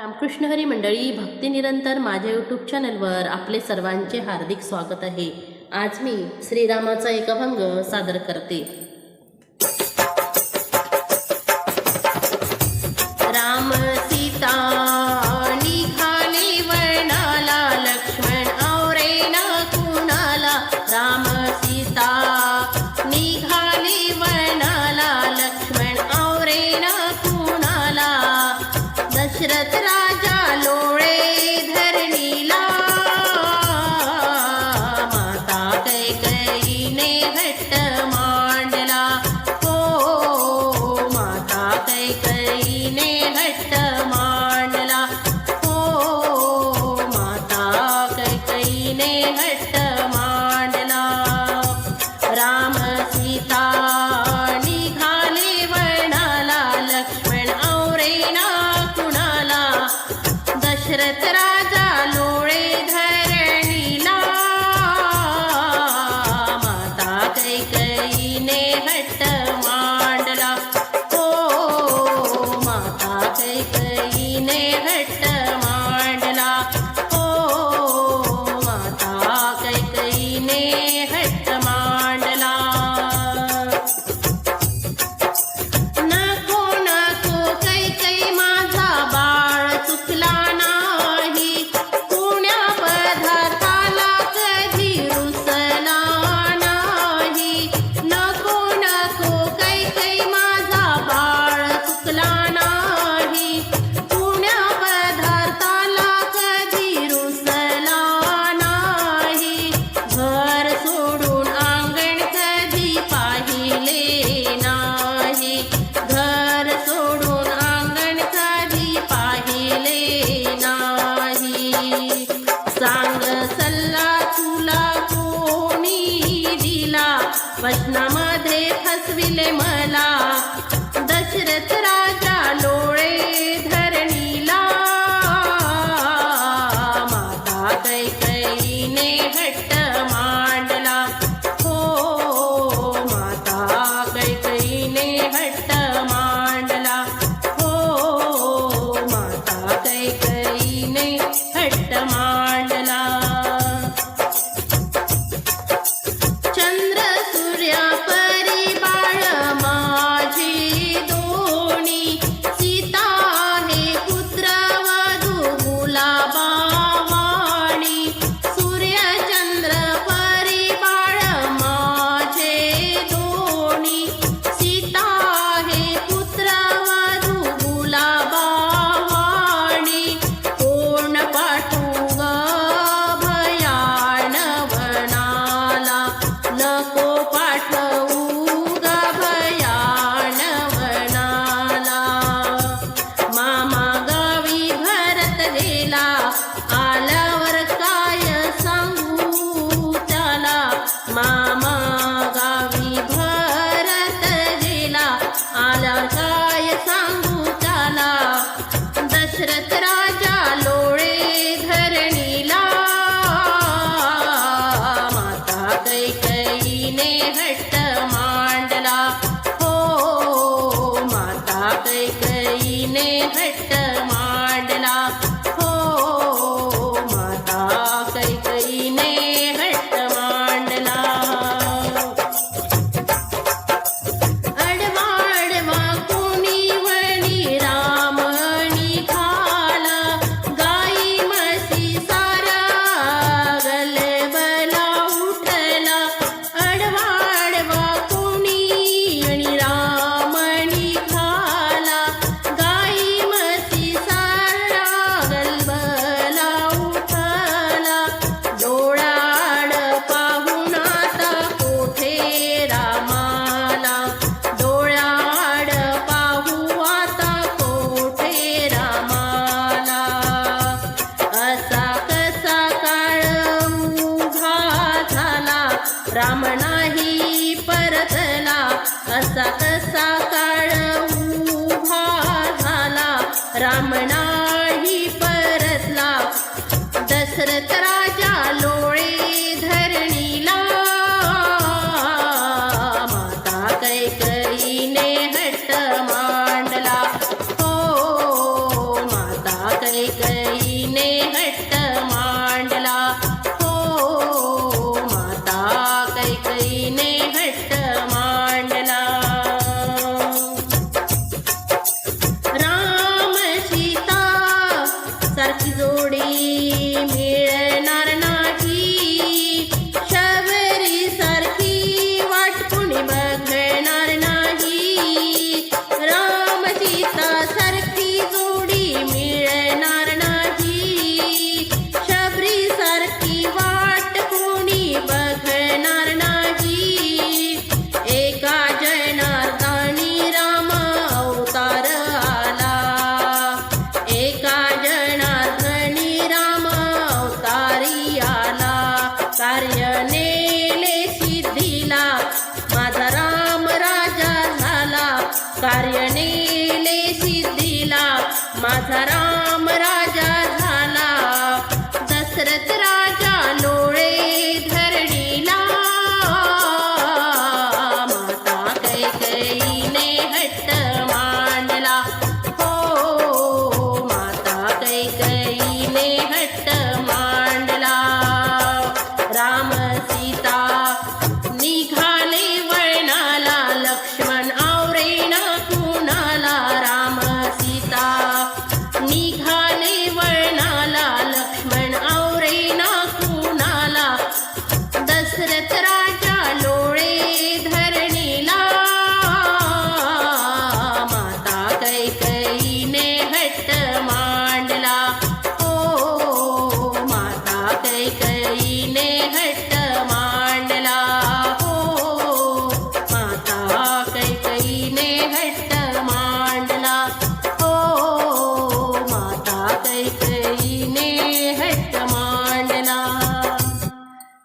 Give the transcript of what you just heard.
रामकृष्ण हरी मंडळी भक्तिनिरंतर माझ्या यूट्यूब चॅनलवर आपले सर्वांचे हार्दिक स्वागत आहे. आज मी श्रीरामाचा एक अभंग सादर करते. राम दशरथ राजा लोळे धरणीला धरीला मैकै ने भट्ट माता कैकयी கட்டமா वट् नास्विलेम भट्ट नाही परतला असा कसा काळ उभा झाला. राम नाही परतला दशरथ